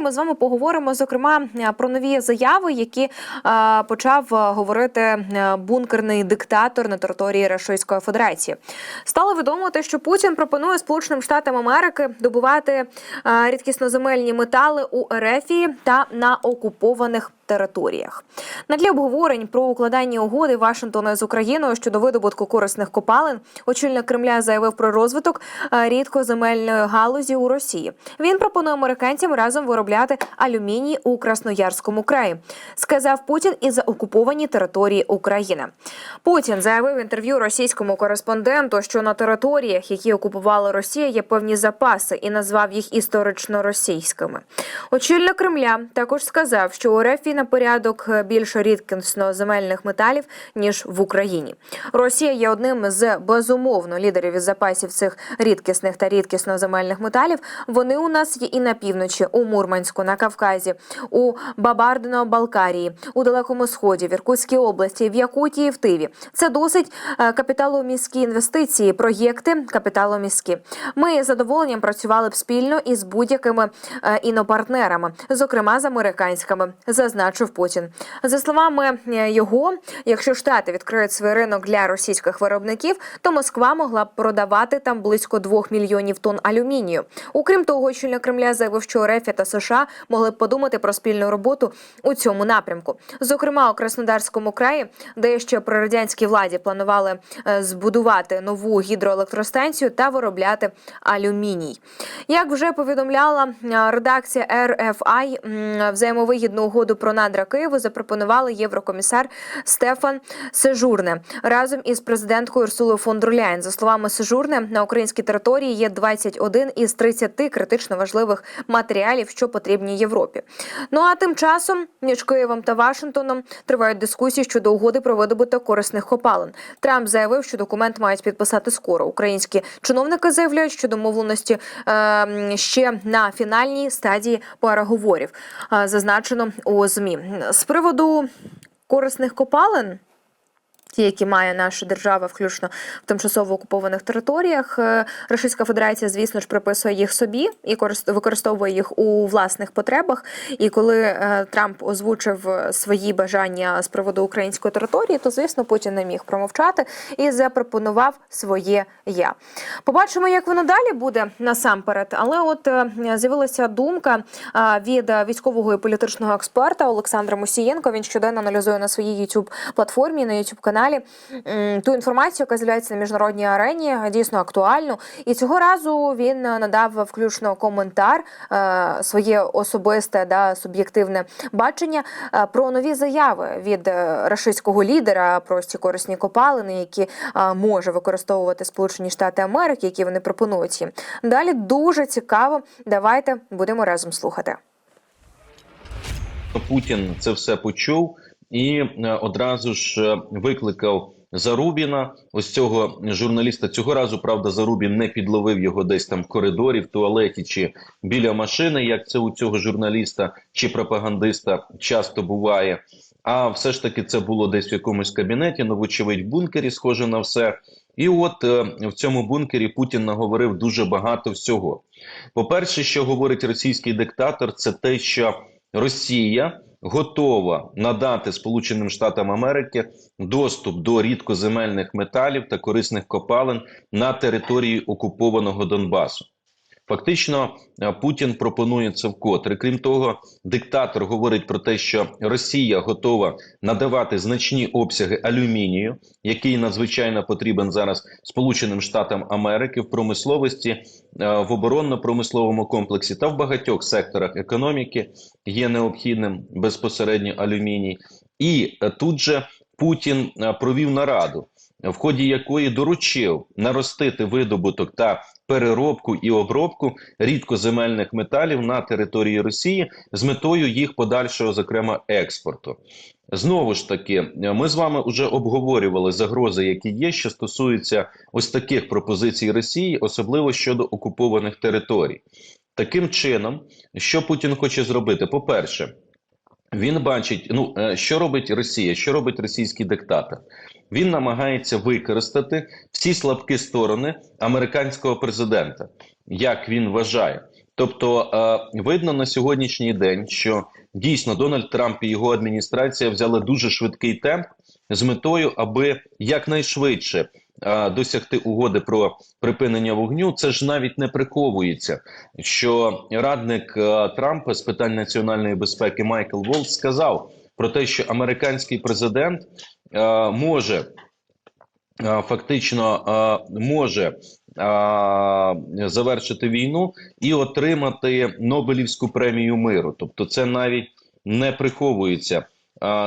далі ми з вами поговоримо зокрема е, про нові заяви, які е, почав е, говорити бункерний диктатор на території Російської Федерації. Стало відомо те, що Путін пропонує Сполученим Штатам Америки добувати рідкісноземельні метали у Ерефії та на окупованих територіях. На тлі обговорень про укладання угоди Вашингтона з Україною щодо видобутку корисних копалин, очільник Кремля заявив про розвиток е, рідкоземельної галузі у Росії. Він пропонує американцям разом виробляти алюміній у Красноярському краї, сказав Путін і за окуповані території України. Путін заявив в інтерв'ю російському кореспонденту, що на територіях, які окупувала Росія, є певні запаси, і назвав їх історично російськими. Очільник Кремля також сказав, що у РФ на порядок більше рідкісно земельних металів ніж в Україні. Росія є одним з безумовно лідерів із запасів цих рідкісних та рідкісно земельних металів. Вони у нас є і на півночі, у Мурманську, на Кавказі, у Бабардино-Балкарії, у Далекому Сході, в Іркутській області, в Якутії, в Тиві. Це досить е, капіталоміські інвестиції, проєкти капіталоміські. Ми з задоволенням працювали б спільно із будь-якими е, інопартнерами, зокрема з американськими, зазначив Путін. За словами е, його, якщо штати відкриють свій ринок для російських виробників, то Москва могла б продавати там близько 2 мільйонів тонн алюмінію. Окрім того, очільник Кремля заявив, що РФ та США могли б подумати про спільну роботу у цьому напрямку. Зокрема, у Краснодарському краї, де ще при радянській владі планували е, збудувати нову гідроелектростанцію та виробляти алюміній. Як вже повідомляла е, редакція RFI, взаємовигідну угоду про надра Києву запропонували єврокомісар Стефан Сежурне разом із президенткою Урсулою фон дер. За словами Сежурне, на українській території є 21 із 30 критично важливих матеріалів, що потрібні Європі. Ну а тим часом між Києвом та Вашингтоном тривають дискусії щодо угоди про видобуток корисних копалин. Трамп заявив, що документ мають підписати скоро. Українські чиновники заявляють, що домовленості е, ще на фінальній стадії переговорів. Е, зазначено у змі з приводу корисних копалин. Ті, які має наша держава, включно в тимчасово окупованих територіях, Е, Російська Федерація, звісно ж, приписує їх собі і корист- використовує їх у власних потребах. І коли е, Трамп озвучив е, свої бажання з приводу української території, то звісно Путін не міг промовчати і запропонував своє я. Побачимо, як воно далі буде насамперед. Але от з'явилася думка від військового і політичного експерта Олександра Мусієнко. Він щоденно аналізує на своїй youtube платформі на youtube каналі м, ту інформацію, яка з'являється на міжнародній арені, дійсно актуальну. І цього разу він надав включно коментар, е, своє особисте да суб'єктивне бачення е, про нові заяви від е, рашистського лідера про ці корисні копалини, які може використовувати Сполучені Штати Америки, які вони пропонують їм. Далі дуже цікаво. Давайте будемо разом слухати. Путін це все почув і е, одразу ж е, викликав Зарубіна, ось цього журналіста. Цього разу правда Зарубін не підловив його десь там в коридорі, в туалеті чи біля машини, як це у цього журналіста чи пропагандиста часто буває. А все ж таки це було десь в якомусь кабінеті, ну вочевидь бункері, схоже на все. І от е, в цьому бункері Путін наговорив дуже багато всього. По-перше, що говорить російський диктатор, це те, що Росія готова надати Сполученим Штатам Америки доступ до рідкоземельних металів та корисних копалин на території окупованого Донбасу. Фактично, е, Путін пропонує це вкотре. Крім того, диктатор говорить про те, що Росія готова надавати значні обсяги алюмінію, який надзвичайно потрібен зараз Сполученим Штатам Америки в промисловості, е, в оборонно-промисловому комплексі та в багатьох секторах економіки є необхідним безпосередньо алюміній. І е, тут же Путін провів нараду, в ході якої доручив наростити видобуток та переробку і обробку рідкоземельних металів на території Росії з метою їх подальшого, зокрема, експорту. Знову ж таки, ми з вами вже обговорювали загрози, які є, що стосуються ось таких пропозицій Росії, особливо щодо окупованих територій. Таким чином, що Путін хоче зробити? По-перше, він бачить, ну е, що робить Росія, що робить російський диктатор. Він намагається використати всі слабкі сторони американського президента, як він вважає. Тобто е, видно на сьогоднішній день, що дійсно Дональд Трамп і його адміністрація взяли дуже швидкий темп з метою, аби якнайшвидше досягти угоди про припинення вогню. Це ж навіть не приховується, що радник Трампа з питань національної безпеки Майкл Волц сказав про те, що американський президент може фактично може завершити війну і отримати Нобелівську премію миру. Тобто, це навіть не приховується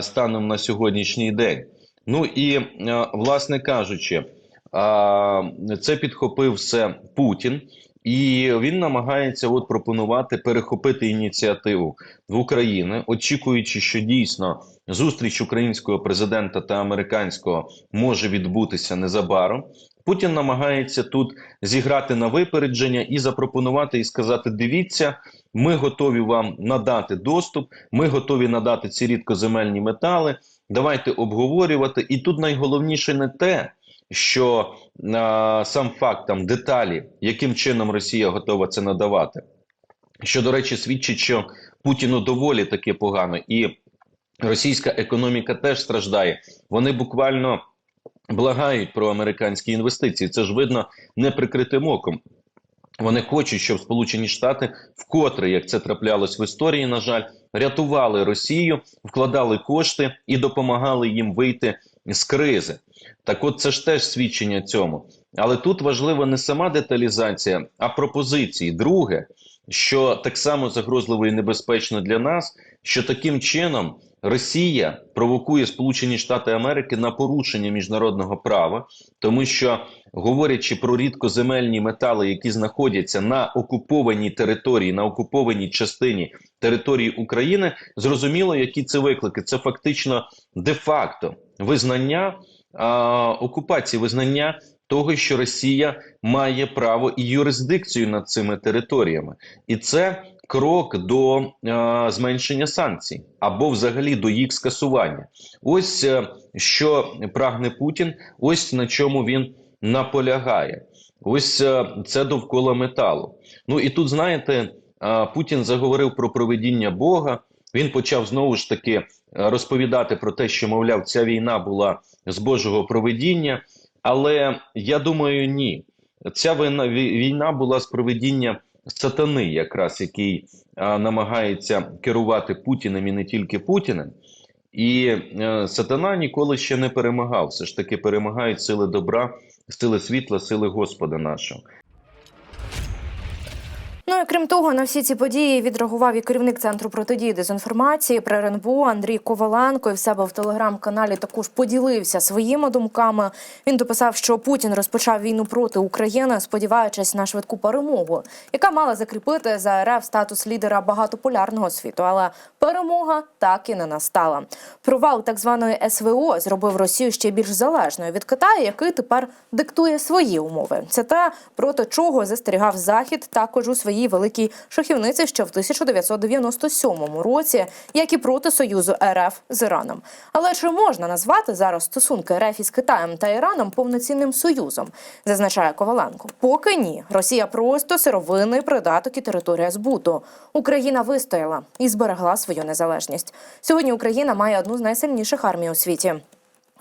станом на сьогоднішній день. Ну і власне кажучи, це підхопив все Путін. І він намагається от пропонувати перехопити ініціативу в Україні, очікуючи, що дійсно зустріч українського президента та американського може відбутися незабаром. Путін намагається тут зіграти на випередження і запропонувати і сказати: дивіться, ми готові вам надати доступ, ми готові надати ці рідкоземельні метали. Давайте обговорювати. І тут найголовніше не те, що а, сам факт там деталі, яким чином Росія готова це надавати. Що, до речі, свідчить, що Путіну доволі таки погано, і російська економіка теж страждає. Вони буквально благають про американські інвестиції. Це ж видно неприкритим оком. Вони хочуть, щоб Сполучені Штати вкотре, як це траплялось в історії, на жаль, рятували Росію, вкладали кошти і допомагали їм вийти з кризи. Так, от це ж теж свідчення цьому. Але тут важлива не сама деталізація, а пропозиції. Друге, що так само загрозливо і небезпечно для нас, що таким чином Росія провокує Сполучені Штати Америки на порушення міжнародного права, тому що говорячи про рідкоземельні метали, які знаходяться на окупованій території, на окупованій частині території України, зрозуміло, які це виклики. Це фактично де-факто визнання а, окупації, визнання того, що Росія має право і юрисдикцію над цими територіями, і це крок до е, зменшення санкцій або взагалі до їх скасування. Ось е, що прагне Путін, ось на чому він наполягає. Ось е, це довкола металу. Ну і тут знаєте, е, Путін заговорив про проведіння Бога. Він почав знову ж таки е, розповідати про те, що мовляв, ця війна була з Божого проведіння. Але я думаю, ні. Ця війна, вій- війна була з проведіння сатани, якраз який намагається керувати Путіним і не тільки Путіним. І е, сатана ніколи ще не перемагав. Все ж таки перемагають сили добра, сили світла, сили Господа нашого. Ну і крім того, на всі ці події відреагував і керівник центру протидії дезінформації при РНБО Андрій Коваленко. І в себе в телеграм-каналі також поділився своїми думками. Він дописав, що Путін розпочав війну проти України, сподіваючись на швидку перемогу, яка мала закріпити за РФ статус лідера багатополярного світу. Але перемога так і не настала. Провал так званої СВО зробив Росію ще більш залежною від Китаю, який тепер диктує свої умови. Це те, проти чого застерігав Захід також у своїй великій шахівниці ще в 1997 році, як і проти союзу РФ з Іраном. Але чи можна назвати зараз стосунки РФ із Китаєм та Іраном повноцінним союзом? Зазначає Коваленко. Поки ні, Росія просто сировинний придаток і територія збуту. Україна вистояла і зберегла свою незалежність. Сьогодні Україна має одну з найсильніших армій у світі.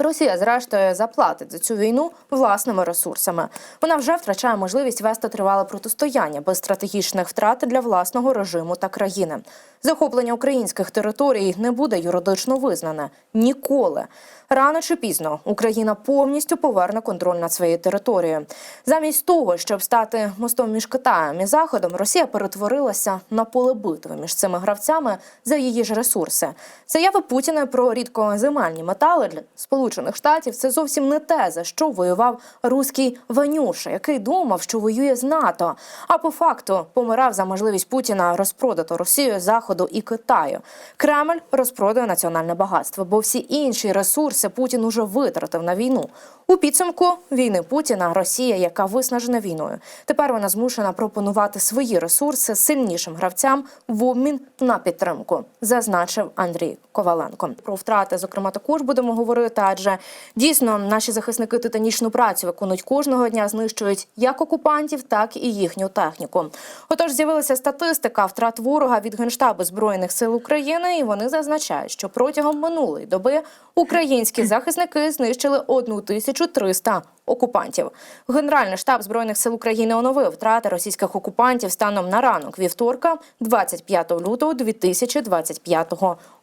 Росія, зрештою, заплатить за цю війну власними ресурсами. Вона вже втрачає можливість вести тривале протистояння без стратегічних втрат для власного режиму та країни. Захоплення українських територій не буде юридично визнане ніколи. Рано чи пізно Україна повністю поверне контроль над своєю територією. Замість того, щоб стати мостом між Китаєм і Заходом, Росія перетворилася на поле битви між цими гравцями за її ж ресурси. Заяви Путіна про рідкоземельні метали для Сполучених Штатів це зовсім не те, за що воював руський Ванюша, який думав, що воює з НАТО. А по факту помирав за можливість Путіна розпродати Росію, Заходу і Китаю. Кремль розпродає національне багатство, бо всі інші ресурси Путін уже витратив на війну. У підсумку війни Путіна Росія, яка виснажена війною. Тепер вона змушена пропонувати свої ресурси сильнішим гравцям в обмін на підтримку, зазначив Андрій Коваленко. Про втрати, зокрема, також будемо говорити, адже дійсно наші захисники титанічну працю виконують кожного дня, знищують як окупантів, так і їхню техніку. Отож, з'явилася статистика втрат ворога від генштабу збройних сил України, і вони зазначають, що протягом минулої доби українські захисники знищили 1300 окупантів. Генеральний штаб збройних сил України оновив втрати російських окупантів станом на ранок вівторка, 25 лютого 2025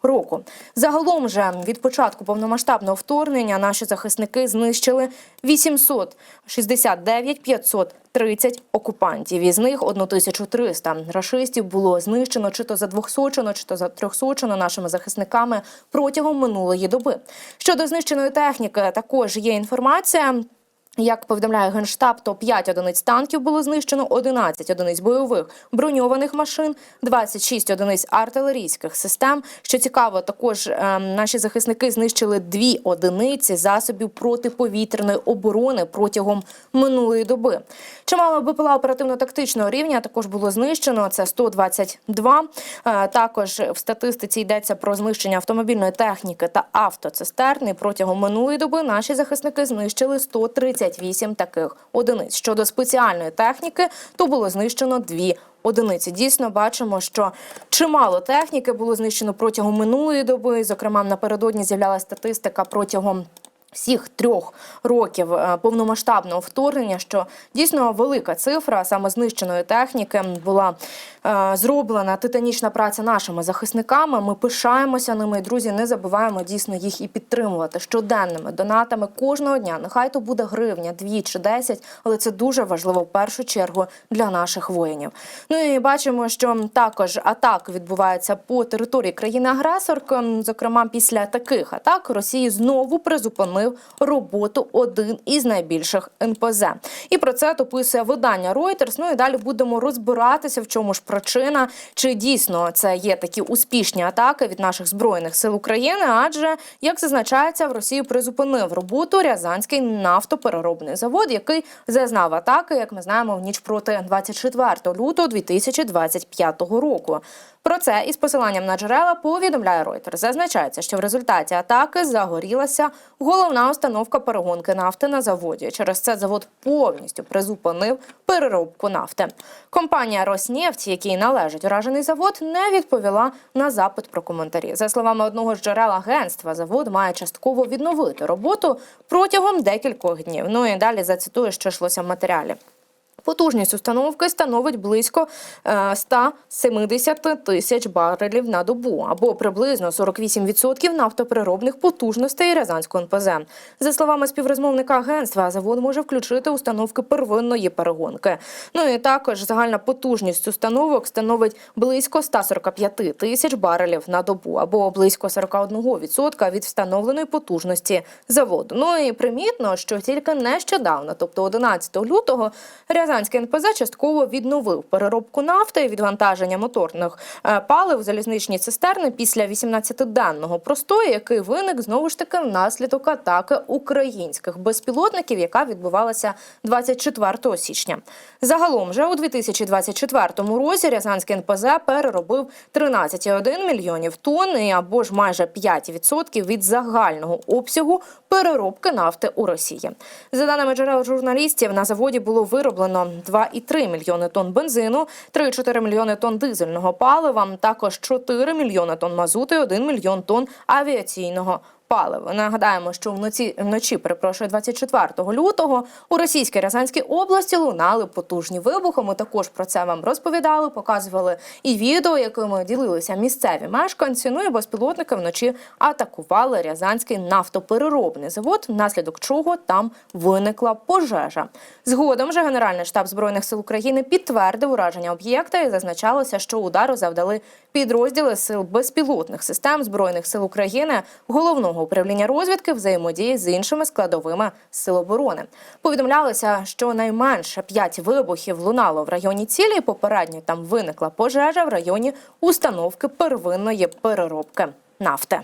року. Загалом же від початку повномасштабного вторгнення наші захисники знищили 869 530 окупантів. Із них 1300 рашистів було знищено чи то задвохсочено, чи то затрьохсочено нашими захисниками протягом минулої доби. Щодо знищеної техніки, також є інформація. Як повідомляє генштаб, то 5 одиниць танків було знищено, 11 одиниць бойових броньованих машин, 26 одиниць артилерійських систем. Що цікаво, також ем, наші захисники знищили дві одиниці засобів протиповітряної оборони протягом минулої доби. Чимало БПЛА оперативно-тактичного рівня також було знищено. Це 122. Е, Також в статистиці йдеться про знищення автомобільної техніки та автоцистерни. Протягом минулої доби наші захисники знищили 138 таких одиниць. Щодо спеціальної техніки, то було знищено дві. Одиниці дійсно бачимо, що чимало техніки було знищено протягом минулої доби. Зокрема, напередодні з'являлася статистика протягом всіх трьох років е, повномасштабного вторгнення, що дійсно велика цифра саме знищеної техніки була е, зроблена титанічна праця нашими захисниками. Ми пишаємося ними. Друзі, не забуваємо дійсно їх і підтримувати щоденними донатами кожного дня. Нехай то буде гривня, дві чи десять, але це дуже важливо в першу чергу для наших воїнів. Ну і бачимо, що також атаки відбуваються по території країни-агресорки. Зокрема, після таких атак Росії знову призупинив роботу один із найбільших НПЗ. І про це описує видання Reuters. Ну і далі будемо розбиратися, в чому ж причина, чи дійсно це є такі успішні атаки від наших збройних сил України. Адже як зазначається, в Росії призупинив роботу Рязанський нафтопереробний завод, який зазнав атаки, як ми знаємо, в ніч проти 24 лютого 2025 року. Про це із посиланням на джерела повідомляє Reuters. Зазначається, що в результаті атаки загорілася головна установка перегонки нафти на заводі. Через це завод повністю призупинив переробку нафти. Компанія Роснефть, якій належить уражений завод, не відповіла на запит про коментарі. За словами одного з джерел агентства, завод має частково відновити роботу протягом декількох днів. Ну і далі зацитую, що йшлося в матеріалі. Потужність установки становить близько е, 170 тисяч барелів на добу, або приблизно 48% нафтопереробних потужностей Рязанського НПЗ. За словами співрозмовника агентства, завод може включити установки первинної перегонки. Ну і також загальна потужність установок становить близько 145 тисяч барелів на добу, або близько 41% від встановленої потужності заводу. Ну і примітно, що тільки нещодавно, тобто 11 лютого, Рязанський НПЗ частково відновив переробку нафти відвантаження моторних е, палив залізничні цистерни після 18-денного простою, який виник знову ж таки внаслідок атаки українських безпілотників, яка відбувалася 24 січня. Загалом же у 2024 році Рязанський НПЗ переробив 13,1 мільйонів тонн або ж майже 5% від загального обсягу переробки нафти у Росії. За даними джерел журналістів, на заводі було вироблено 2,3 мільйони тонн бензину, 3,4 мільйони тонн дизельного палива, також 4 мільйони тонн мазуту і 1 мільйон тонн авіаційного палива. Нагадаємо, що вночі, вночі перепрошую, 24 лютого у російській Рязанській області лунали потужні вибухи. Ми також про це вам розповідали, показували і відео, якими ділилися місцеві мешканці. Ну і безпілотники вночі атакували Рязанський нафтопереробний завод, внаслідок чого там виникла пожежа. Згодом же Генеральний штаб збройних сил України підтвердив ураження об'єкта і зазначалося, що удару завдали підрозділи сил безпілотних систем збройних сил України, головного управління розвідки взаємодії з іншими складовими сил оборони. Повідомлялося, що найменше п'ять вибухів лунало в районі цілі. Попередньо там виникла пожежа в районі установки первинної переробки нафти.